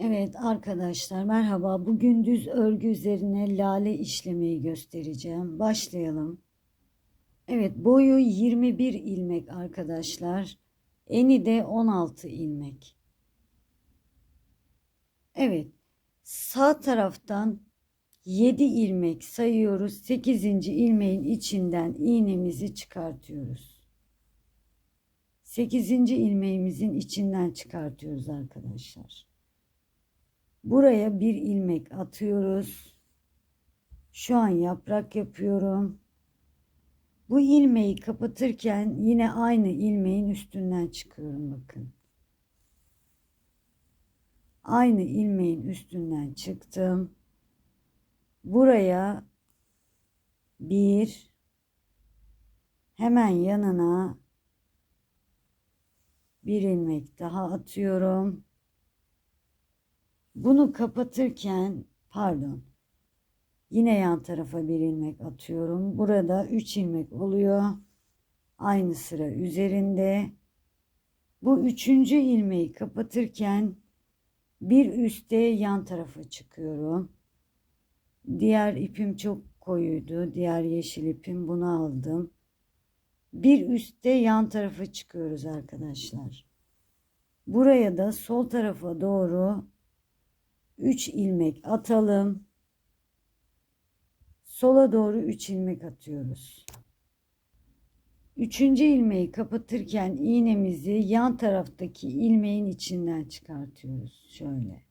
Evet arkadaşlar merhaba. Bugün düz örgü üzerine lale işlemeyi göstereceğim. Başlayalım. Evet boyu 21 ilmek arkadaşlar. Eni de 16 ilmek. Evet sağ taraftan 7 ilmek sayıyoruz. 8. ilmeğin içinden iğnemizi çıkartıyoruz. 8. ilmeğimizin içinden çıkartıyoruz arkadaşlar. Buraya bir ilmek atıyoruz. Şu an yaprak yapıyorum. Bu ilmeği kapatırken yine aynı ilmeğin üstünden çıkıyorum bakın. Aynı ilmeğin üstünden çıktım. Buraya bir hemen yanına bir ilmek daha atıyorum. Bunu kapatırken pardon yine yan tarafa bir ilmek atıyorum. Burada 3 ilmek oluyor. Aynı sıra üzerinde. Bu üçüncü ilmeği kapatırken bir üstte yan tarafa çıkıyorum. Diğer ipim çok koyuydu. Diğer yeşil ipim bunu aldım. Bir üstte yan tarafa çıkıyoruz arkadaşlar. Buraya da sol tarafa doğru 3 ilmek atalım. Sola doğru 3 ilmek atıyoruz. Üçüncü ilmeği kapatırken iğnemizi yan taraftaki ilmeğin içinden çıkartıyoruz. Şöyle.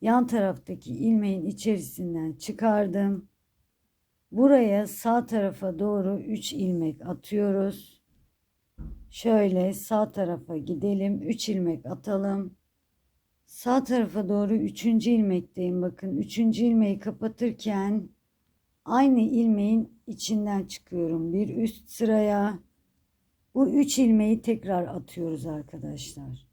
Yan taraftaki ilmeğin içerisinden çıkardım. Buraya sağ tarafa doğru 3 ilmek atıyoruz. Şöyle sağ tarafa gidelim. 3 ilmek atalım. Sağ tarafa doğru üçüncü ilmekteyim. Bakın üçüncü ilmeği kapatırken aynı ilmeğin içinden çıkıyorum. Bir üst sıraya bu üç ilmeği tekrar atıyoruz arkadaşlar.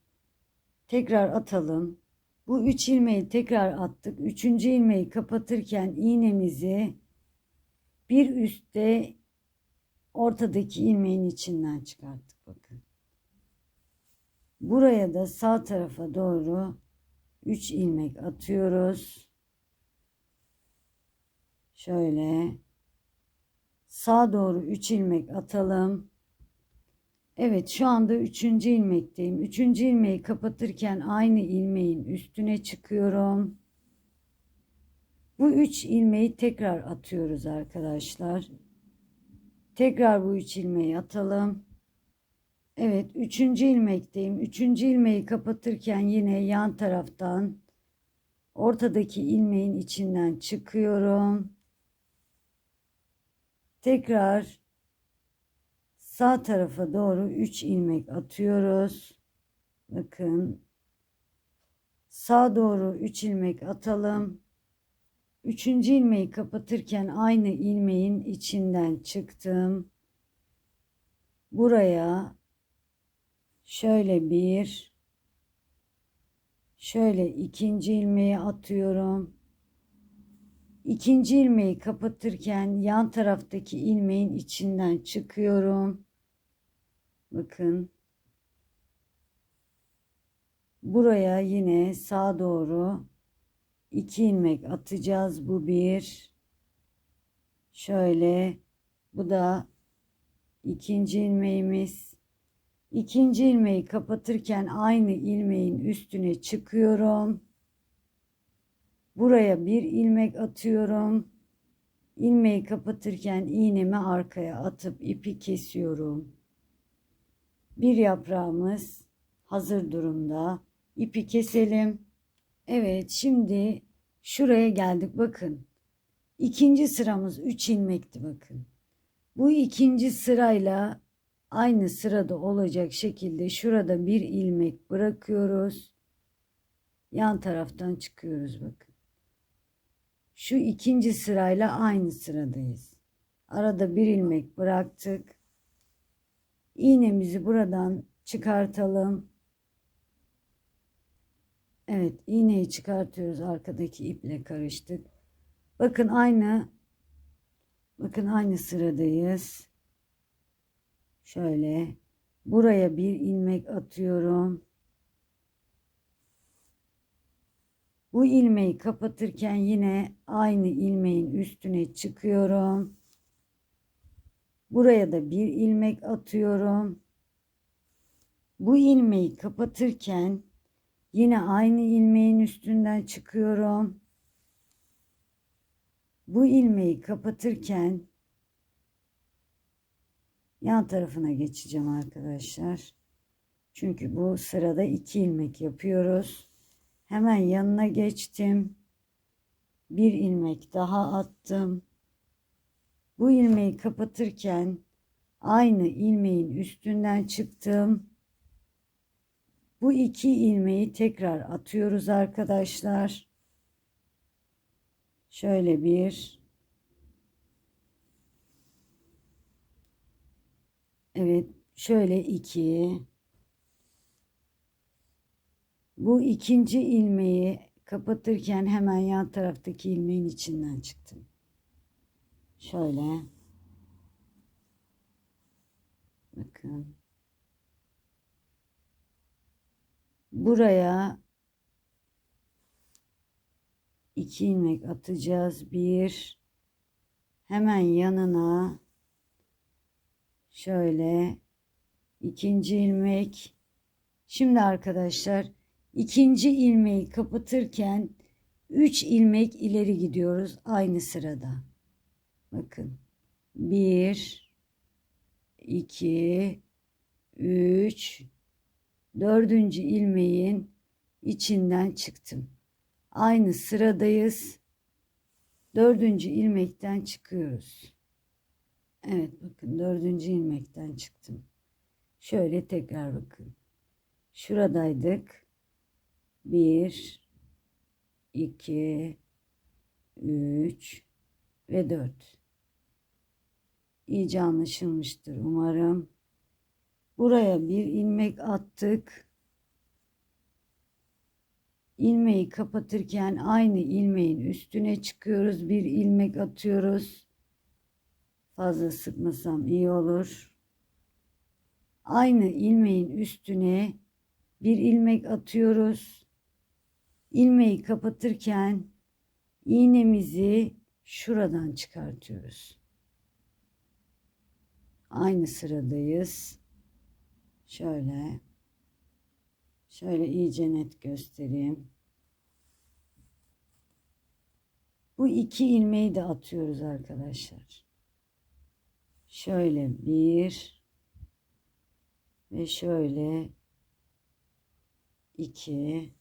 Tekrar atalım. Bu üç ilmeği tekrar attık. Üçüncü ilmeği kapatırken iğnemizi bir üstte ortadaki ilmeğin içinden çıkarttık. Bakın. Buraya da sağ tarafa doğru 3 ilmek atıyoruz. Şöyle sağa doğru 3 ilmek atalım. Evet şu anda 3. ilmekteyim. 3. ilmeği kapatırken aynı ilmeğin üstüne çıkıyorum. Bu 3 ilmeği tekrar atıyoruz arkadaşlar. Tekrar bu 3 ilmeği atalım. Evet, üçüncü ilmekteyim. Üçüncü ilmeği kapatırken yine yan taraftan ortadaki ilmeğin içinden çıkıyorum. Tekrar sağ tarafa doğru 3 ilmek atıyoruz. Bakın. Sağ doğru 3 ilmek atalım. Üçüncü ilmeği kapatırken aynı ilmeğin içinden çıktım. Buraya şöyle bir şöyle ikinci ilmeği atıyorum. İkinci ilmeği kapatırken yan taraftaki ilmeğin içinden çıkıyorum. Bakın. Buraya yine sağa doğru iki ilmek atacağız. Bu bir. Şöyle bu da ikinci ilmeğimiz İkinci ilmeği kapatırken aynı ilmeğin üstüne çıkıyorum. Buraya bir ilmek atıyorum. İlmeği kapatırken iğnemi arkaya atıp ipi kesiyorum. Bir yaprağımız hazır durumda. İpi keselim. Evet şimdi şuraya geldik bakın. İkinci sıramız 3 ilmekti bakın. Bu ikinci sırayla aynı sırada olacak şekilde şurada bir ilmek bırakıyoruz. Yan taraftan çıkıyoruz bakın. Şu ikinci sırayla aynı sıradayız. Arada bir ilmek bıraktık. İğnemizi buradan çıkartalım. Evet iğneyi çıkartıyoruz arkadaki iple karıştık. Bakın aynı bakın aynı sıradayız. Şöyle buraya bir ilmek atıyorum. Bu ilmeği kapatırken yine aynı ilmeğin üstüne çıkıyorum. Buraya da bir ilmek atıyorum. Bu ilmeği kapatırken yine aynı ilmeğin üstünden çıkıyorum. Bu ilmeği kapatırken yan tarafına geçeceğim arkadaşlar. Çünkü bu sırada iki ilmek yapıyoruz. Hemen yanına geçtim. Bir ilmek daha attım. Bu ilmeği kapatırken aynı ilmeğin üstünden çıktım. Bu iki ilmeği tekrar atıyoruz arkadaşlar. Şöyle bir Evet, şöyle iki. Bu ikinci ilmeği kapatırken hemen yan taraftaki ilmeğin içinden çıktım. Şöyle. Bakın. Buraya iki ilmek atacağız. Bir. Hemen yanına şöyle ikinci ilmek. Şimdi arkadaşlar ikinci ilmeği kapatırken 3 ilmek ileri gidiyoruz aynı sırada. Bakın. 1 2 3 dördüncü ilmeğin içinden çıktım. Aynı sıradayız. Dördüncü ilmekten çıkıyoruz. Evet bakın dördüncü ilmekten çıktım. Şöyle tekrar bakın. Şuradaydık. Bir, iki, üç ve dört. İyice anlaşılmıştır umarım. Buraya bir ilmek attık. İlmeği kapatırken aynı ilmeğin üstüne çıkıyoruz. Bir ilmek atıyoruz. Fazla sıkmasam iyi olur. Aynı ilmeğin üstüne bir ilmek atıyoruz. İlmeği kapatırken iğnemizi şuradan çıkartıyoruz. Aynı sıradayız. Şöyle. Şöyle iyice net göstereyim. Bu iki ilmeği de atıyoruz arkadaşlar. Şöyle bir ve şöyle iki.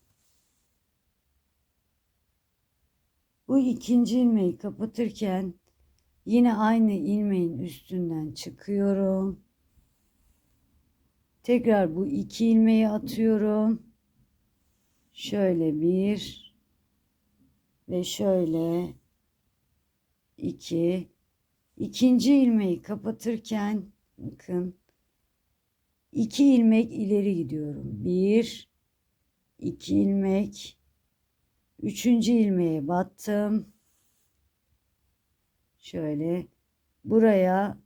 Bu ikinci ilmeği kapatırken yine aynı ilmeğin üstünden çıkıyorum. Tekrar bu iki ilmeği atıyorum. Şöyle bir ve şöyle iki. İkinci ilmeği kapatırken bakın iki ilmek ileri gidiyorum. Bir, iki ilmek, üçüncü ilmeğe battım. Şöyle buraya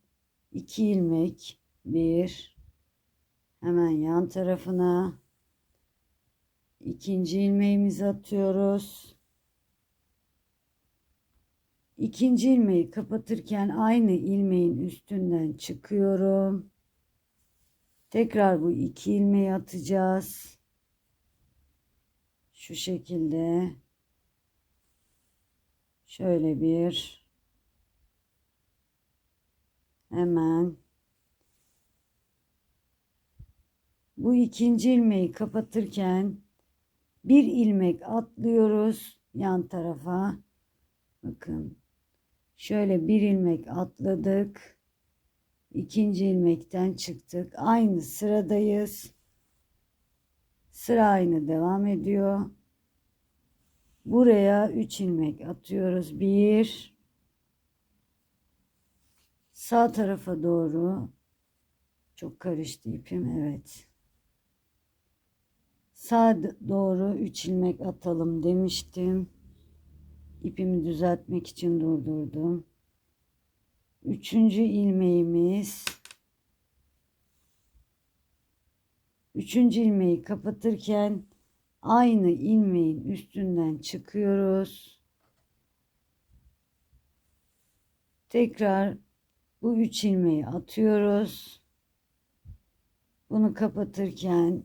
iki ilmek, bir, hemen yan tarafına ikinci ilmeğimizi atıyoruz. İkinci ilmeği kapatırken aynı ilmeğin üstünden çıkıyorum. Tekrar bu iki ilmeği atacağız. Şu şekilde. Şöyle bir. Hemen. Bu ikinci ilmeği kapatırken bir ilmek atlıyoruz yan tarafa. Bakın Şöyle bir ilmek atladık. İkinci ilmekten çıktık. Aynı sıradayız. Sıra aynı devam ediyor. Buraya 3 ilmek atıyoruz. 1 Sağ tarafa doğru çok karıştı ipim. Evet. Sağ doğru 3 ilmek atalım demiştim ipimi düzeltmek için durdurdum. Üçüncü ilmeğimiz üçüncü ilmeği kapatırken aynı ilmeğin üstünden çıkıyoruz. Tekrar bu üç ilmeği atıyoruz. Bunu kapatırken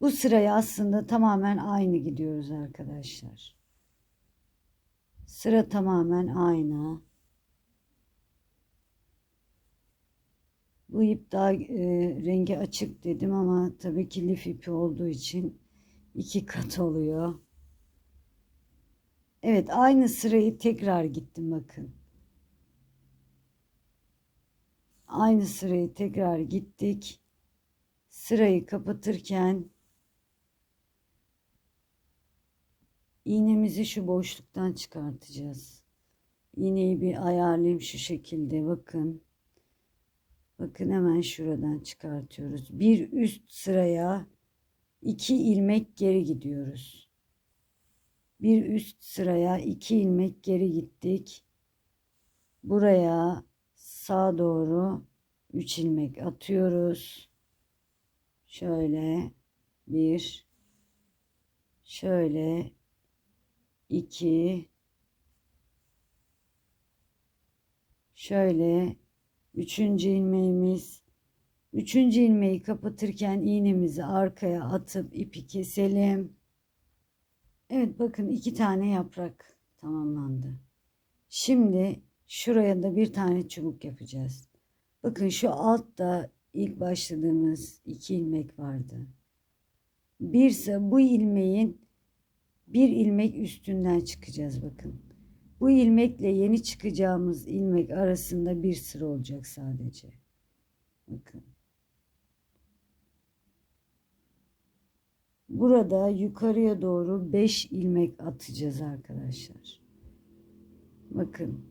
bu sırayı aslında tamamen aynı gidiyoruz arkadaşlar. Sıra tamamen aynı. Bu ip daha e, rengi açık dedim ama tabii ki lif ipi olduğu için iki kat oluyor. Evet aynı sırayı tekrar gittim bakın. Aynı sırayı tekrar gittik. Sırayı kapatırken iğnemizi şu boşluktan çıkartacağız. İğneyi bir ayarlayayım şu şekilde bakın. Bakın hemen şuradan çıkartıyoruz. Bir üst sıraya iki ilmek geri gidiyoruz. Bir üst sıraya iki ilmek geri gittik. Buraya sağa doğru 3 ilmek atıyoruz. Şöyle bir şöyle iki şöyle üçüncü ilmeğimiz üçüncü ilmeği kapatırken iğnemizi arkaya atıp ipi keselim. Evet bakın iki tane yaprak tamamlandı. Şimdi Şuraya da bir tane çubuk yapacağız. Bakın şu altta ilk başladığımız iki ilmek vardı. Birse bu ilmeğin bir ilmek üstünden çıkacağız bakın. Bu ilmekle yeni çıkacağımız ilmek arasında bir sıra olacak sadece. Bakın. Burada yukarıya doğru 5 ilmek atacağız arkadaşlar. Bakın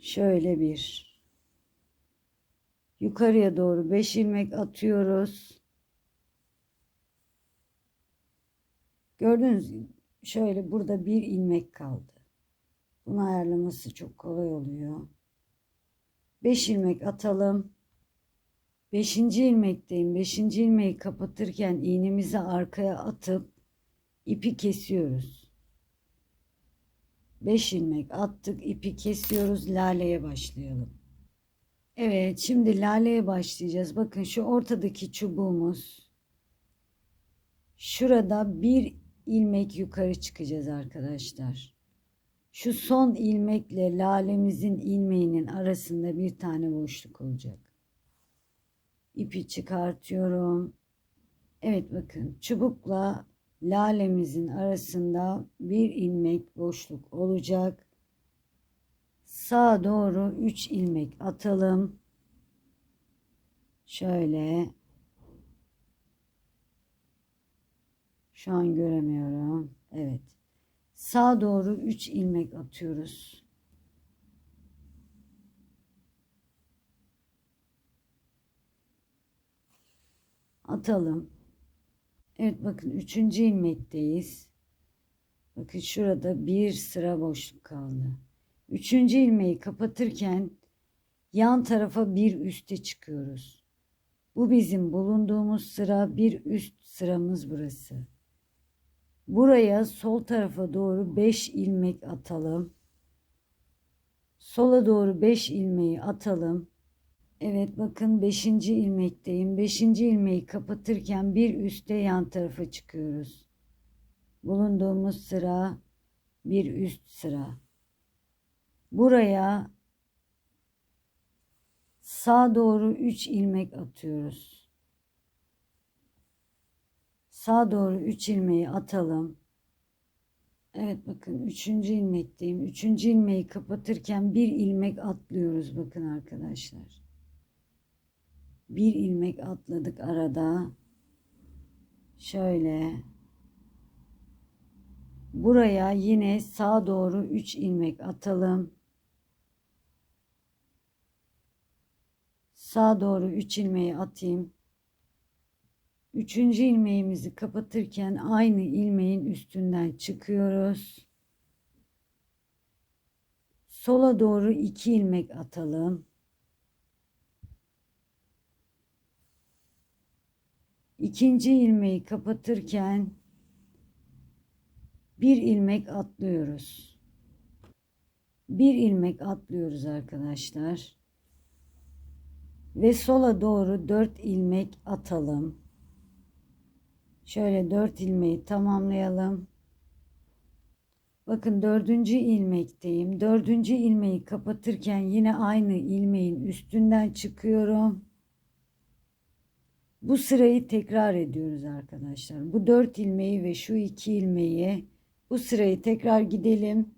şöyle bir yukarıya doğru 5 ilmek atıyoruz. Gördünüz? Şöyle burada bir ilmek kaldı. Bunu ayarlaması çok kolay oluyor. 5 ilmek atalım. 5. ilmekteyim. 5. ilmeği kapatırken iğnemizi arkaya atıp ipi kesiyoruz. 5 ilmek attık ipi kesiyoruz laleye başlayalım Evet şimdi laleye başlayacağız bakın şu ortadaki çubuğumuz şurada bir ilmek yukarı çıkacağız arkadaşlar şu son ilmekle lalemizin ilmeğinin arasında bir tane boşluk olacak ipi çıkartıyorum Evet bakın çubukla lalemizin arasında bir ilmek boşluk olacak. Sağa doğru 3 ilmek atalım. Şöyle. Şu an göremiyorum. Evet. Sağa doğru 3 ilmek atıyoruz. Atalım. Evet bakın üçüncü ilmekteyiz. Bakın şurada bir sıra boşluk kaldı. Üçüncü ilmeği kapatırken yan tarafa bir üste çıkıyoruz. Bu bizim bulunduğumuz sıra bir üst sıramız burası. Buraya sol tarafa doğru 5 ilmek atalım. Sola doğru 5 ilmeği atalım. Evet bakın 5. ilmekteyim. 5. ilmeği kapatırken bir üste yan tarafa çıkıyoruz. Bulunduğumuz sıra bir üst sıra. Buraya sağ doğru 3 ilmek atıyoruz. Sağ doğru 3 ilmeği atalım. Evet bakın 3. ilmekteyim. 3. ilmeği kapatırken bir ilmek atlıyoruz bakın arkadaşlar bir ilmek atladık arada şöyle buraya yine sağa doğru 3 ilmek atalım sağa doğru 3 ilmeği atayım üçüncü ilmeğimizi kapatırken aynı ilmeğin üstünden çıkıyoruz sola doğru 2 ilmek atalım ikinci ilmeği kapatırken bir ilmek atlıyoruz. Bir ilmek atlıyoruz arkadaşlar. Ve sola doğru 4 ilmek atalım. Şöyle 4 ilmeği tamamlayalım. Bakın dördüncü ilmekteyim. Dördüncü ilmeği kapatırken yine aynı ilmeğin üstünden çıkıyorum. Bu sırayı tekrar ediyoruz arkadaşlar. Bu dört ilmeği ve şu iki ilmeği bu sırayı tekrar gidelim.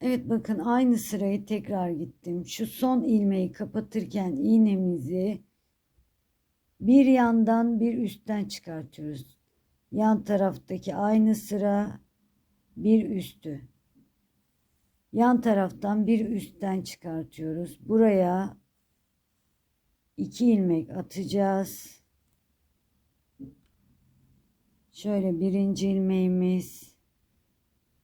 Evet bakın aynı sırayı tekrar gittim. Şu son ilmeği kapatırken iğnemizi bir yandan bir üstten çıkartıyoruz. Yan taraftaki aynı sıra bir üstü. Yan taraftan bir üstten çıkartıyoruz. Buraya iki ilmek atacağız. Şöyle birinci ilmeğimiz,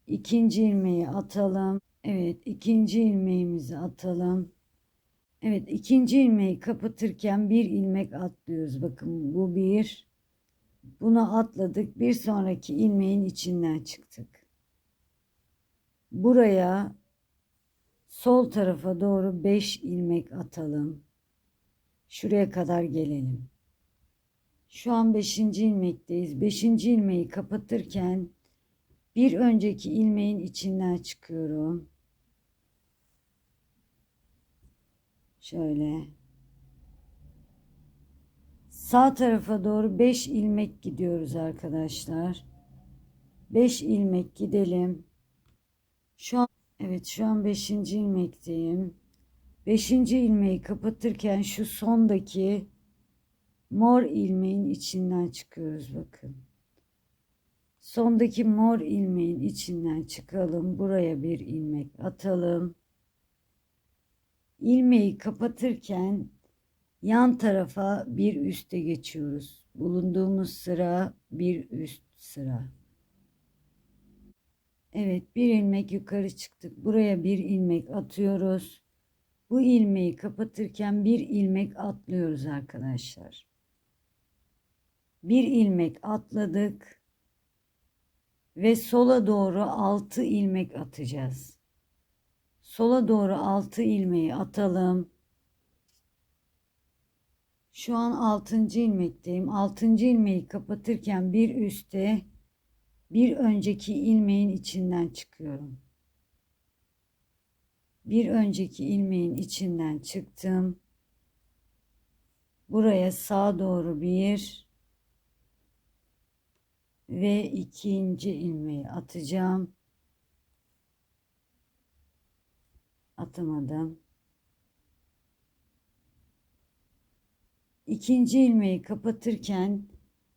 ikinci ilmeği atalım. Evet, ikinci ilmeğimizi atalım. Evet, ikinci ilmeği kapatırken bir ilmek atlıyoruz. Bakın bu bir. Bunu atladık. Bir sonraki ilmeğin içinden çıktık. Buraya sol tarafa doğru 5 ilmek atalım. Şuraya kadar gelelim. Şu an 5. ilmekteyiz. 5. ilmeği kapatırken bir önceki ilmeğin içinden çıkıyorum. Şöyle. Sağ tarafa doğru 5 ilmek gidiyoruz arkadaşlar. 5 ilmek gidelim. Şu an evet şu an 5. ilmekteyim. 5. ilmeği kapatırken şu sondaki mor ilmeğin içinden çıkıyoruz bakın. Sondaki mor ilmeğin içinden çıkalım. Buraya bir ilmek atalım. İlmeği kapatırken yan tarafa bir üste geçiyoruz. Bulunduğumuz sıra bir üst sıra. Evet bir ilmek yukarı çıktık. Buraya bir ilmek atıyoruz. Bu ilmeği kapatırken bir ilmek atlıyoruz arkadaşlar. Bir ilmek atladık ve sola doğru 6 ilmek atacağız. Sola doğru 6 ilmeği atalım. Şu an 6. ilmekteyim. 6. ilmeği kapatırken bir üste bir önceki ilmeğin içinden çıkıyorum. Bir önceki ilmeğin içinden çıktım. Buraya sağa doğru bir ve ikinci ilmeği atacağım. Atamadım. İkinci ilmeği kapatırken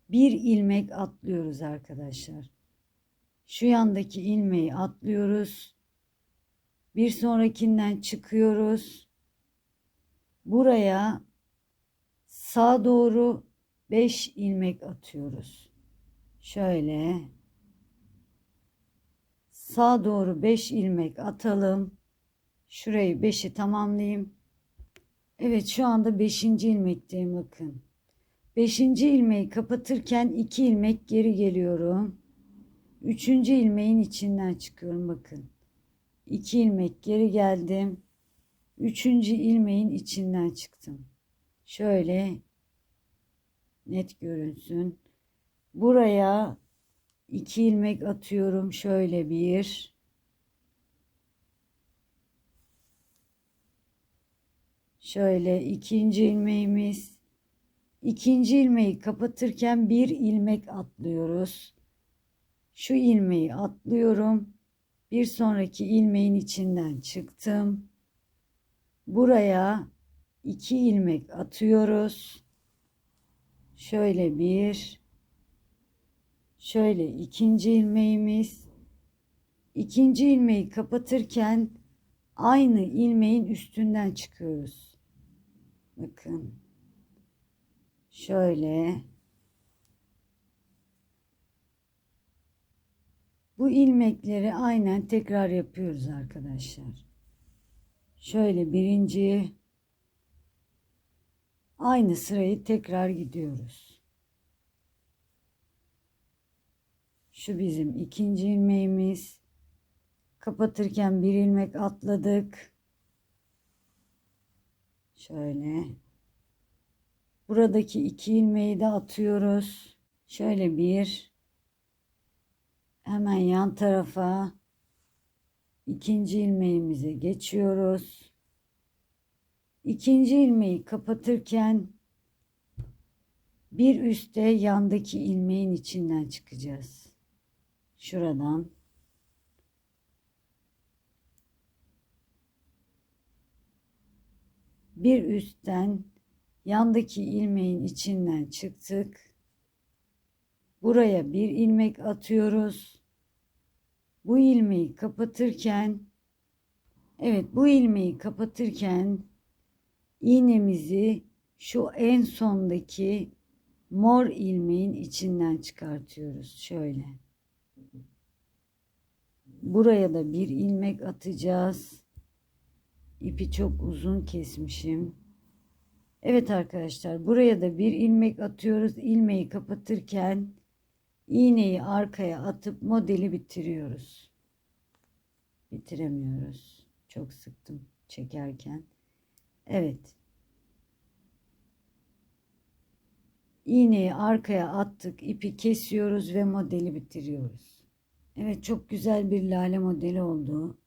bir ilmek atlıyoruz arkadaşlar. Şu yandaki ilmeği atlıyoruz. Bir sonrakinden çıkıyoruz. Buraya sağa doğru 5 ilmek atıyoruz. Şöyle sağa doğru 5 ilmek atalım. Şurayı 5'i tamamlayayım. Evet şu anda 5. ilmekteyim bakın. 5. ilmeği kapatırken 2 ilmek geri geliyorum. 3. ilmeğin içinden çıkıyorum bakın. 2 ilmek geri geldim. 3. ilmeğin içinden çıktım. Şöyle net görünsün. Buraya 2 ilmek atıyorum. Şöyle bir. Şöyle ikinci ilmeğimiz. İkinci ilmeği kapatırken bir ilmek atlıyoruz. Şu ilmeği atlıyorum. Bir sonraki ilmeğin içinden çıktım. Buraya iki ilmek atıyoruz. Şöyle bir. Şöyle ikinci ilmeğimiz. İkinci ilmeği kapatırken aynı ilmeğin üstünden çıkıyoruz. Bakın. Şöyle. Bu ilmekleri aynen tekrar yapıyoruz arkadaşlar. Şöyle birinci aynı sırayı tekrar gidiyoruz. Şu bizim ikinci ilmeğimiz. Kapatırken bir ilmek atladık. Şöyle. Buradaki iki ilmeği de atıyoruz. Şöyle bir. Hemen yan tarafa ikinci ilmeğimize geçiyoruz. İkinci ilmeği kapatırken bir üstte yandaki ilmeğin içinden çıkacağız. Şuradan bir üstten yandaki ilmeğin içinden çıktık. Buraya bir ilmek atıyoruz. Bu ilmeği kapatırken evet bu ilmeği kapatırken iğnemizi şu en sondaki mor ilmeğin içinden çıkartıyoruz. Şöyle. Buraya da bir ilmek atacağız. İpi çok uzun kesmişim. Evet arkadaşlar buraya da bir ilmek atıyoruz. İlmeği kapatırken iğneyi arkaya atıp modeli bitiriyoruz. Bitiremiyoruz. Çok sıktım çekerken. Evet. İğneyi arkaya attık, ipi kesiyoruz ve modeli bitiriyoruz. Evet çok güzel bir lale modeli oldu.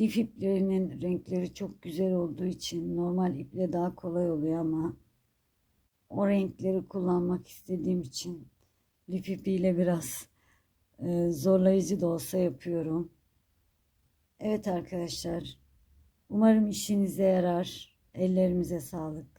Lif iplerinin renkleri çok güzel olduğu için normal iple daha kolay oluyor ama o renkleri kullanmak istediğim için lif ipiyle biraz e, zorlayıcı da olsa yapıyorum. Evet arkadaşlar umarım işinize yarar. Ellerimize sağlık.